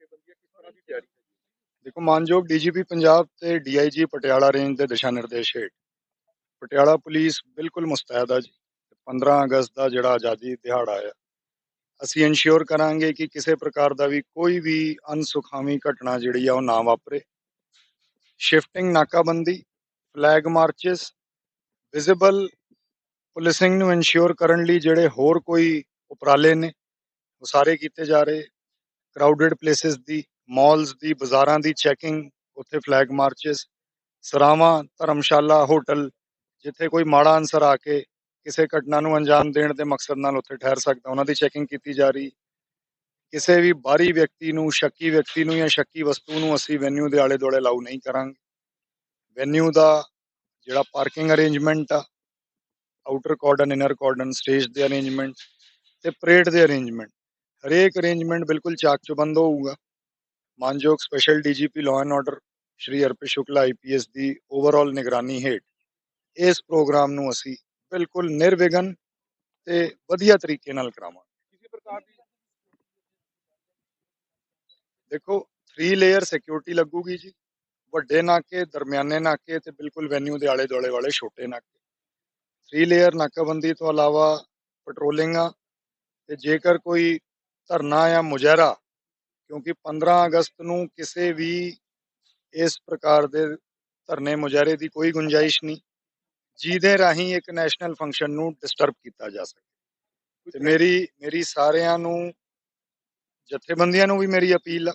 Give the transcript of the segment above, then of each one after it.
ਨਾਕੇਬੰਦੀ ਹੈ ਕਿਸ ਤਰ੍ਹਾਂ ਦੀ ਤਿਆਰੀ ਹੈ? ਦੇਖੋ, ਮਾਨਯੋਗ ਡੀਜੀਪੀ ਪੰਜਾਬ ਤੇ ਡੀਆਈਜੀ ਪਟਿਆਲਾ ਰੇਂਜ ਦੇ ਦਿਸ਼ਾ ਨਿਰਦੇਸ਼ ਹੇਠ, ਪਟਿਆਲਾ ਪੁਲਿਸ ਬਿਲਕੁਲ ਮੁਸਤੈਦ ਹੈ ਜੀ। 15 ਅਗਸਤ ਦਾ ਜਿਹੜਾ ਆਜ਼ਾਦੀ ਦਿਹਾੜਾ ਆ। ਅਸੀਂ ਇਨਸ਼ੋਰ ਕਰਾਂਗੇ ਕਿ ਕਿਸੇ ਪ੍ਰਕਾਰ ਦਾ ਵੀ ਕੋਈ ਵੀ ਅਨਸੁਖਾਵੀ ਘਟਨਾ ਜਿਹੜੀ ਆ ਉਹ ਨਾ ਵਾਪਰੇ। ਸ਼ਿਫਟਿੰਗ ਨਾਕਾਬੰਦੀ ਫਲੈਗ ਮਾਰਚਸ ਵਿਜ਼ੀਬਲ ਪੁਲਿਸਿੰਗ ਨੂੰ ਇਨਸ਼ੋਰ ਕਰਨ ਲਈ ਜਿਹੜੇ ਹੋਰ ਕੋਈ ਉਪਰਾਲੇ ਨੇ, ਉਹ ਸਾਰੇ ਕੀਤੇ ਜਾ ਰਹੇ। ਕਰਾਊਡਡ ਪਲੇਸਿਸ ਦੀ ਮਾਲਸ ਦੀ, ਬਾਜ਼ਾਰਾਂ ਦੀ ਚੈਕਿੰਗ ਉੱਥੇ ਫਲੈਗ ਮਾਰਚਸ ਸਰਾਵਾਂ, ਧਰਮਸ਼ਾਲਾ ਹੋਟਲ ਜਿੱਥੇ ਕੋਈ ਮਾੜਾ ਅਨਸਰ ਆ ਕੇ ਕਿਸੇ ਘਟਨਾ ਨੂੰ ਅੰਜਾਮ ਦੇਣ ਦੇ ਮਕਸਦ ਨਾਲ ਉੱਥੇ ਠਹਿਰ ਸਕਦਾ, ਉਹਨਾਂ ਦੀ ਚੈਕਿੰਗ ਕੀਤੀ ਜਾ ਰਹੀ। ਕਿਸੇ ਵੀ ਬਾਹਰੀ ਵਿਅਕਤੀ ਨੂੰ, ਸ਼ੱਕੀ ਵਿਅਕਤੀ ਨੂੰ ਜਾਂ ਸ਼ੱਕੀ ਵਸਤੂ ਨੂੰ ਅਸੀਂ ਵੈਨਿਊ ਦੇ ਆਲੇ ਦੁਆਲੇ ਲਾਉ ਨਹੀਂ ਕਰਾਂਗੇ। ਵੈਨਿਊ ਦਾ ਜਿਹੜਾ ਪਾਰਕਿੰਗ ਅਰੇਂਜਮੈਂਟ ਆ outer cordon inner cordon stage ਦੇ ਅਰੇਂਜਮੈਂਟ ਤੇ ਪਰੇਡ ਦੇ ਅਰੇਂਜਮੈਂਟ ਹਰੇਕ ਅਰੇਂਜਮੈਂਟ ਬਿਲਕੁਲ ਚਾਕ ਚੁਬੰਦ ਹੋਊਗਾ। ਮਾਨਯੋਗ special DGP law and order Shri Arpit Shukla IPS the overall ਨਿਗਰਾਨੀ ਹੇਠ ਇਸ ਪ੍ਰੋਗਰਾਮ ਨੂੰ ਅਸੀਂ ਬਿਲਕੁਲ ਨਿਰਵਿਘਨ ਤੇ ਵਧੀਆ ਤਰੀਕੇ ਨਾਲ ਕਰਾਵਾਂਗੇ। ਕਿਸੇ ਪ੍ਰਕਾਰ ਦੀ ਦੇਖੋ 3 ਲੇਅਰ ਸਿਕਿਉਰਿਟੀ ਲੱਗੂਗੀ ਜੀ। ਵੱਡੇ ਨਾਕੇ ਦਰਮਿਆਨੇ ਨਾਕੇ ਤੇ ਬਿਲਕੁਲ ਵੈਨਿਊ ਦੇ ਆਲੇ ਦੁਆਲੇ ਵਾਲੇ ਛੋਟੇ ਨਾਕੇ। 3 ਲੇਅਰ ਨਾਕਾਬੰਦੀ ਤੋਂ ਇਲਾਵਾ ਪੈਟਰੋਲਿੰਗ ਆ ਤੇ ਜੇਕਰ ਕੋਈ ਧਰਨਾ ਜਾਂ ਮੁਜ਼ਾਹਰਾ ਕਿਉਂਕਿ 15 ਅਗਸਤ ਨੂੰ ਕਿਸੇ ਵੀ ਇਸ ਪ੍ਰਕਾਰ ਦੇ ਧਰਨੇ ਮੁਜ਼ਾਹਰੇ ਦੀ ਕੋਈ ਗੁੰਜਾਇਸ਼ ਨਹੀਂ ਜਿਹਦੇ ਰਾਹੀਂ ਇੱਕ ਨੈਸ਼ਨਲ ਫੰਕਸ਼ਨ ਨੂੰ ਡਿਸਟਰਬ ਕੀਤਾ ਜਾ ਸਕੇ। ਤੇ ਮੇਰੀ ਮੇਰੀ ਸਾਰਿਆਂ ਨੂੰ ਜਥੇਬੰਦੀਆਂ ਨੂੰ ਵੀ ਮੇਰੀ ਅਪੀਲ ਆ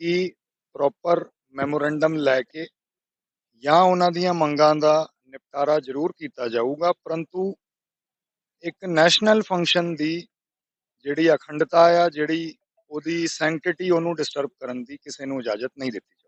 ਕਿ ਪ੍ਰੋਪਰ ਮੈਮੋਰੈਂਡਮ ਲੈ ਕੇ ਜਾਂ ਉਹਨਾਂ ਦੀਆਂ ਮੰਗਾਂ ਦਾ ਨਿਪਟਾਰਾ ਜ਼ਰੂਰ ਕੀਤਾ ਜਾਊਗਾ ਪਰੰਤੂ ਇੱਕ ਨੈਸ਼ਨਲ ਫੰਕਸ਼ਨ ਦੀ ਜਿਹੜੀ ਅਖੰਡਤਾ ਆ, ਜਿਹੜੀ ਉਹਦੀ ਸੈਂਕਟਿਟੀ ਉਹਨੂੰ ਡਿਸਟਰਬ ਕਰਨ ਦੀ ਕਿਸੇ ਨੂੰ ਇਜਾਜ਼ਤ ਨਹੀਂ ਦਿੱਤੀ ਜਾਊਗੀ